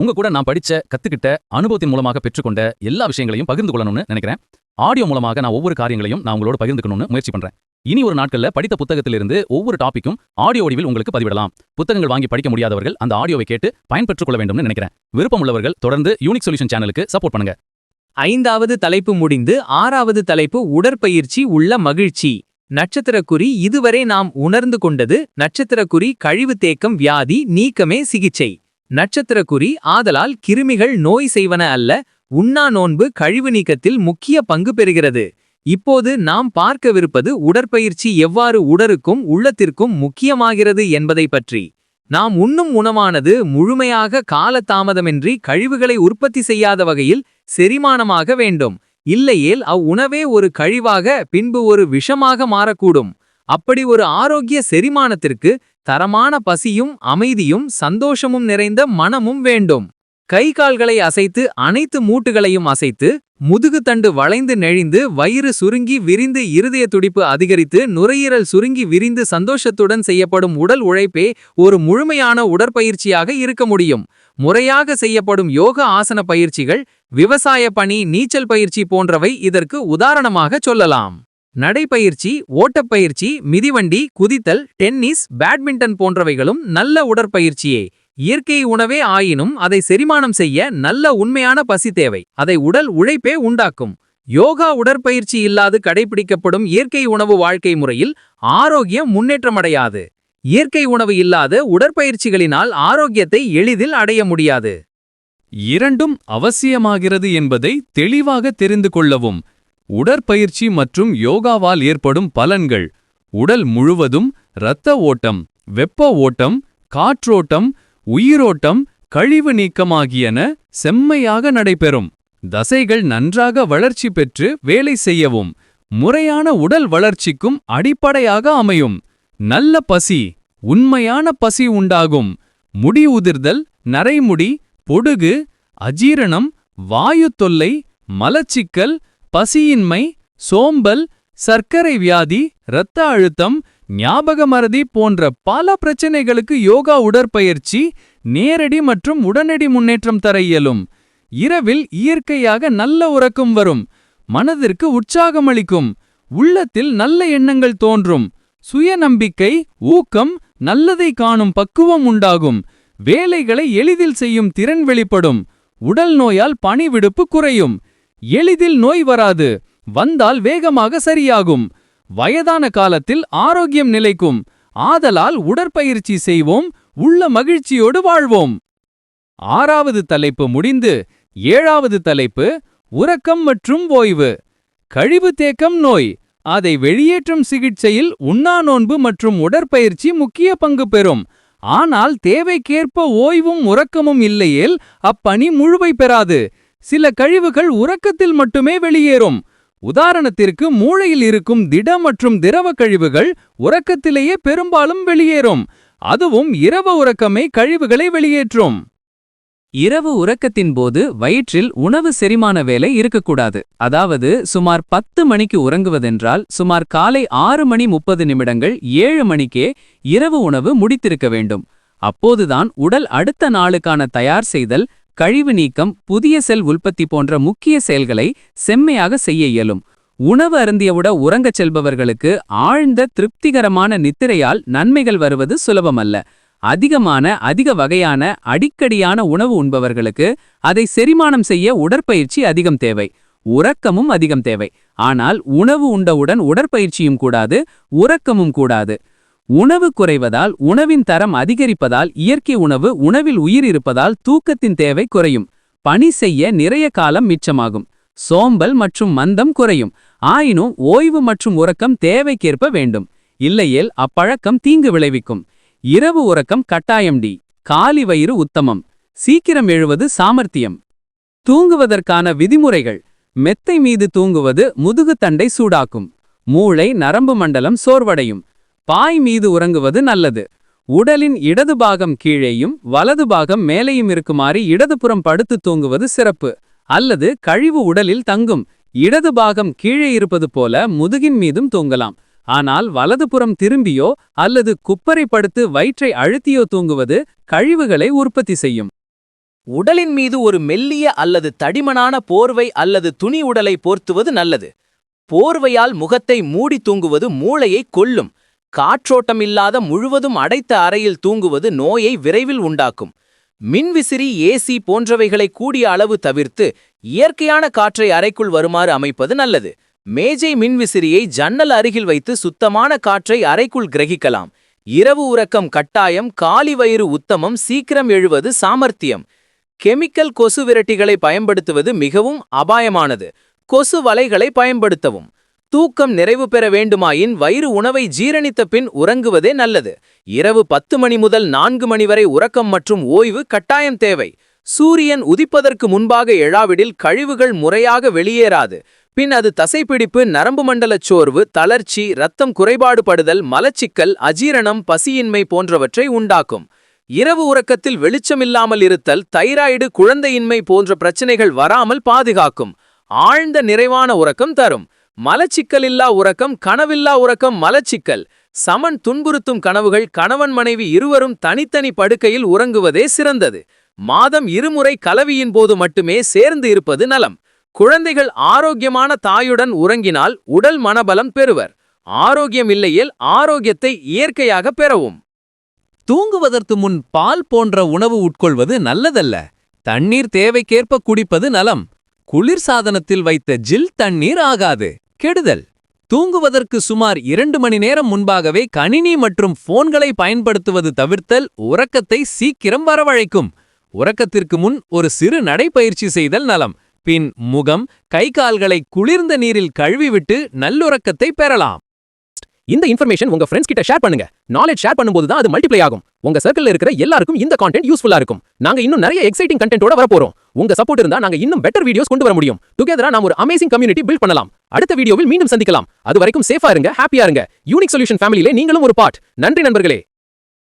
உங்க கூட நான் படிச்ச கத்துக்கிட்ட அனுபவத்தின் மூலமாக பெற்றுக்கொண்ட எல்லா விஷயங்களையும் பகிர்ந்து கொள்ளணும்னு நினைக்கிறேன். ஆடியோ மூலமாக நான் ஒவ்வொரு காரியங்களையும் நான் உங்களோட பகிர்ந்துக்கணும்னு முயற்சி பண்றேன். இனி ஒரு நாட்கள்ல படித்த புத்தகத்திலிருந்து ஒவ்வொரு டாப்பிக்கும் ஆடியோ வடிவில் உங்களுக்கு பதிவிடலாம். புத்தகங்கள் வாங்கி படிக்க முடியாதவர்கள் அந்த ஆடியோவை கேட்டு பயன்பெற்றுக் கொள்ள வேண்டும்னு நினைக்கிறேன். விருப்பம் உள்ளவர்கள் தொடர்ந்து யூனிக் சொல்யூஷன் சேனலுக்கு சப்போர்ட் பண்ணுங்க. ஐந்தாவது தலைப்பு முடிந்து ஆறாவது தலைப்பு உடற்பயிற்சி உள்ள மகிழ்ச்சி. நட்சத்திரக்குறி இதுவரை நாம் உணர்ந்து கொண்டது நட்சத்திரக்குறி கழிவு தேக்கம் வியாதி நீக்கமே சிகிச்சை. நட்சத்திரக்குறி ஆதலால் கிருமிகள் நோய் செய்வன அல்ல உண்ணா நோன்பு கழிவு நீக்கத்தில் முக்கிய பங்கு பெறுகிறது. இப்போது நாம் பார்க்கவிருப்பது உடற்பயிற்சி எவ்வாறு உடலுக்கும் உள்ளத்திற்கும் முக்கியமாகிறது என்பதை பற்றி. நாம் உண்ணும் உணவானது முழுமையாக காலதாமதமின்றி கழிவுகளை உற்பத்தி செய்யாத வகையில் செரிமானமாக வேண்டும். இல்லையேல் அவ்வுணவே ஒரு கழிவாக பின்பு ஒரு விஷமாக மாறக்கூடும். அப்படி ஒரு ஆரோக்கிய செரிமானத்திற்கு தரமான பசியும் அமைதியும் சந்தோஷமும் நிறைந்த மனமும் வேண்டும். கை கால்களை அசைத்து அனைத்து மூட்டுகளையும் அசைத்து முதுகு தண்டு வளைந்து நெழிந்து வயிறு சுருங்கி விரிந்து இருதய துடிப்பு அதிகரித்து நுரையீரல் சுருங்கி விரிந்து சந்தோஷத்துடன் செய்யப்படும் உடல் உழைப்பே ஒரு முழுமையான உடற்பயிற்சியாக இருக்க முடியும். முறையாக செய்யப்படும் யோக ஆசன பயிற்சிகள் விவசாய பணி நீச்சல் பயிற்சி போன்றவை இதற்கு உதாரணமாக சொல்லலாம். நடைப்பயிற்சி ஓட்டப்பயிற்சி மிதிவண்டி குதித்தல் டென்னிஸ் பேட்மிண்டன் போன்றவைகளும் நல்ல உடற்பயிற்சியே. இயற்கை உணவே ஆயினும் அதை செரிமானம் செய்ய நல்ல உண்மையான பசி தேவை. அதை உடல் உழைப்பே உண்டாக்கும். யோகா உடற்பயிற்சி இல்லாது கடைபிடிக்கப்படும் இயற்கை உணவு வாழ்க்கை முறையில் ஆரோக்கியம் முன்னேற்றமடையாது. இயற்கை உணவு இல்லாத உடற்பயிற்சிகளினால் ஆரோக்கியத்தை எளிதில் அடைய முடியாது. இரண்டும் அவசியமாகிறது என்பதை தெளிவாக தெரிந்து கொள்ளவும். உடற்பயிற்சி மற்றும் யோகாவால் ஏற்படும் பலன்கள். உடல் முழுவதும் இரத்த ஓட்டம் வெப்ப ஓட்டம் காற்றோட்டம் உயிரோட்டம் கழிவு நீக்கமாகியன செம்மையாக நடைபெறும். தசைகள் நன்றாக வளர்ச்சி பெற்று வேலை செய்யவும் முறையான உடல் வளர்ச்சிக்கும் அடிப்படையாக அமையும். நல்ல பசி உண்மையான பசி உண்டாகும். முடி உதிர்தல் நரைமுடி பொடுகு அஜீரணம் வாயு தொல்லை மலச்சிக்கல் பசியின்மை சோம்பல் சர்க்கரை வியாதி இரத்த அழுத்தம் ஞாபக மறதி போன்ற பல பிரச்சனைகளுக்கு யோகா உடற்பயிற்சி நேரடி மற்றும் உடனடி முன்னேற்றம் தர இயலும். இரவில் இயற்கையாக நல்ல உறக்கம் வரும். மனதிற்கு உற்சாகமளிக்கும் உள்ளத்தில் நல்ல எண்ணங்கள் தோன்றும். சுயநம்பிக்கை ஊக்கம் நல்லதை காணும் பக்குவம் உண்டாகும். வேலைகளை எளிதில் செய்யும் திறன் வெளிப்படும். உடல் நோயால் பணிவிடுப்பு குறையும். எளிதில் நோய் வராது வந்தால் வேகமாக சரியாகும். வயதான காலத்தில் ஆரோக்கியம் நிலைக்கும். ஆதலால் உடற்பயிற்சி செய்வோம் உள்ள மகிழ்ச்சியோடு வாழ்வோம். ஆறாவது தலைப்பு முடிந்து ஏழாவது தலைப்பு உறக்கம் மற்றும் ஓய்வு. கழிவு தேக்கம் நோய் அதை வெளியேற்றும் சிகிச்சையில் உண்ணா நோன்பு மற்றும் உடற்பயிற்சி முக்கிய பங்கு பெறும். ஆனால் தேவைக்கேற்ப ஓய்வும் உறக்கமும் இல்லையேல் அப்பணி முழுவை பெறாது. சில கழிவுகள் உறக்கத்தில் மட்டுமே வெளியேறும். உதாரணத்திற்கு மூளையில் இருக்கும் திட மற்றும் திரவ கழிவுகள் உறக்கத்திலேயே பெரும்பாலும் வெளியேறும். அதுவும் இரவு உறக்கமே கழிவுகளை வெளியேற்றும். இரவு உறக்கத்தின் போது வயிற்றில் உணவு செரிமான வேலை இருக்கக்கூடாது. அதாவது சுமார் பத்து மணிக்கு உறங்குவதென்றால் சுமார் காலை ஆறு மணி முப்பது நிமிடங்கள் ஏழு மணிக்கே இரவு உணவு முடித்திருக்க வேண்டும். அப்போதுதான் உடல் அடுத்த நாளுக்கான தயார் செய்தல் கழிவு நீக்கம் புதிய செல் உற்பத்தி போன்ற முக்கிய செயல்களை செம்மையாக செய்ய இயலும். உணவு அருந்தியவுட உறங்கச் செல்பவர்களுக்கு ஆழ்ந்த திருப்திகரமான நித்திரையால் நன்மைகள் வருவது சுலபமல்ல. அதிகமான அதிக வகையான அடிக்கடியான உணவு உண்பவர்களுக்கு அதை செரிமானம் செய்ய உடற்பயிற்சி அதிகம் தேவை. உறக்கமும் அதிகம் தேவை. ஆனால் உணவு உண்டவுடன் உடற்பயிற்சியும் கூடாது உறக்கமும் கூடாது. உணவு குறைவதால் உணவின் தரம் அதிகரிப்பதால் இயற்கை உணவு உணவில் உயிர் இருப்பதால் தூக்கத்தின் தேவை குறையும். பணி செய்ய நிறைய காலம் மிச்சமாகும். சோம்பல் மற்றும் மந்தம் குறையும். ஆயினும் ஓய்வு மற்றும் உறக்கம் தேவைக்கேற்ப வேண்டும். இல்லையேல் அப்பழக்கம் தீங்கு விளைவிக்கும். இரவு உறக்கம் கட்டாயம் டி. காலி வயிறு உத்தமம். சீக்கிரம் எழுவது சாமர்த்தியம். தூங்குவதற்கான விதிமுறைகள். மெத்தை மீது தூங்குவது முதுகுத்தண்டை சூடாக்கும். மூளை நரம்பு மண்டலம் சோர்வடையும். பாய் மீது உறங்குவது நல்லது. உடலின் இடது பாகம் கீழேயும் வலது பாகம் மேலேயும் இருக்குமாறு இடதுபுறம் படுத்து தூங்குவது சிறப்பு. அல்லது கழிவு உடலில் தங்கும் இடது பாகம் கீழே இருப்பது போல முதுகின் மீதும் தூங்கலாம். ஆனால் வலதுபுறம் திரும்பியோ அல்லது குப்பரை படுத்து வயிற்றை அழுத்தியோ தூங்குவது கழிவுகளை உற்பத்தி செய்யும். உடலின் மீது ஒரு மெல்லிய அல்லது தடிமனான போர்வை அல்லது துணி உடலை போர்த்துவது நல்லது. போர்வையால் முகத்தை மூடி தூங்குவது மூளையை கொல்லும். காற்றோட்டம் இல்லாத முழுவதும் அடைத்த அறையில் தூங்குவது நோயை விரைவில் உண்டாக்கும். மின்விசிறி ஏசி போன்றவைகளை கூடிய அளவு தவிர்த்து இயற்கையான காற்றை அறைக்குள் வருமாறு அமைப்பது நல்லது. மேஜை மின்விசிறியை ஜன்னல் அருகில் வைத்து சுத்தமான காற்றை அறைக்குள் கிரகிக்கலாம். இரவு உறக்கம் கட்டாயம் காலி வயிறு உத்தமம் சீக்கிரம் எழுவது சாமர்த்தியம். கெமிக்கல் கொசு விரட்டிகளை பயன்படுத்துவது மிகவும் அபாயமானது. கொசு வலைகளை பயன்படுத்தவும். தூக்கம் நிறைவு பெற வேண்டுமாயின் வயிறு உணவை ஜீரணித்த பின் உறங்குவதே நல்லது. இரவு பத்து மணி முதல் நான்கு மணி வரை உறக்கம் மற்றும் ஓய்வு கட்டாயம் தேவை. சூரியன் உதிப்பதற்கு முன்பாக எழாவிடில் கழிவுகள் முறையாக வெளியேறாது. பின் அது தசைப்பிடிப்பு நரம்பு மண்டலச் சோர்வு தளர்ச்சி இரத்தம் குறைபாடுபடுதல் மலச்சிக்கல் அஜீரணம் பசியின்மை போன்றவற்றை உண்டாக்கும். இரவு உறக்கத்தில் வெளிச்சமில்லாமல் இருத்தல் தைராய்டு குழந்தையின்மை போன்ற பிரச்சனைகள் வராமல் பாதுகாக்கும். ஆழ்ந்த நிறைவான உறக்கம் தரும். மலச்சிக்கலில்லா உறக்கம் கனவில்லா உறக்கம் மலச்சிக்கல். சமன் துன்புறுத்தும் கனவுகள் கணவன் மனைவி இருவரும் தனித்தனி படுக்கையில் உறங்குவதே சிறந்தது. மாதம் இருமுறை கலவியின் போது மட்டுமே சேர்ந்து இருப்பது நலம். குழந்தைகள் ஆரோக்கியமான தாயுடன் உறங்கினால் உடல் மனபலம் பெறுவர். ஆரோக்கியம் இல்லையில் ஆரோக்கியத்தை இயற்கையாக பெறவும். தூங்குவதற்கு முன் பால் போன்ற உணவு உட்கொள்வது நல்லதல்ல. தண்ணீர் தேவைக்கேற்ப குடிப்பது நலம். குளிர் சாதனத்தில் வைத்த ஜில் தண்ணீர் ஆகாது. கெடுதல். தூங்குவதற்கு சுமார் இரண்டு மணி நேரம் முன்பாகவே கணினி மற்றும் போன்களை பயன்படுத்துவது தவிர்த்தல் உறக்கத்தை சீக்கிரம் வரவழைக்கும். உறக்கத்திற்கு முன் ஒரு சிறு நடைப்பயிற்சி செய்தல் நலம். பின் முகம் கை கால்களை குளிர்ந்த நீரில் கழுவிவிட்டு நல்லுறக்கத்தை பெறலாம். இந்த இன்ஃபர்மேஷன் உங்க ஃப்ரெண்ட்ஸ் கிட்ட ஷேர் பண்ணுங்க. நாலேஜ் ஷேர் பண்ணும்போது தான் அது மல்டிப்ளை ஆகும். உங்க சர்க்கிள்ல இருக்கிற எல்லாருக்கும் இந்த கான்டென்ட் யூஸ்ஃபுல்லா இருக்கும். நாங்க இன்னும் நிறைய எக்ஸைட்டிங் கண்டென்ட்டோட வரப்போறோம். உங்க சப்போர்ட் இருந்தா நாங்க இன்னும் பெட்டர் வீடியோஸ் கொண்டு வர முடியும். டுகெதரா நாம் ஒரு அமேசிங் கம்யூனிட்டி பில்ட் பண்ணலாம். அடுத்த வீடியோவில் மீண்டும் சந்திக்கலாம். அது வரைக்கும் சேஃபா இருங்க ஹாப்பியா இருங்க. யூனிக் சொல்யூஷன் ஃபேமிலியிலே நீங்களும் ஒரு பார்ட் நன்றி நண்பர்களே.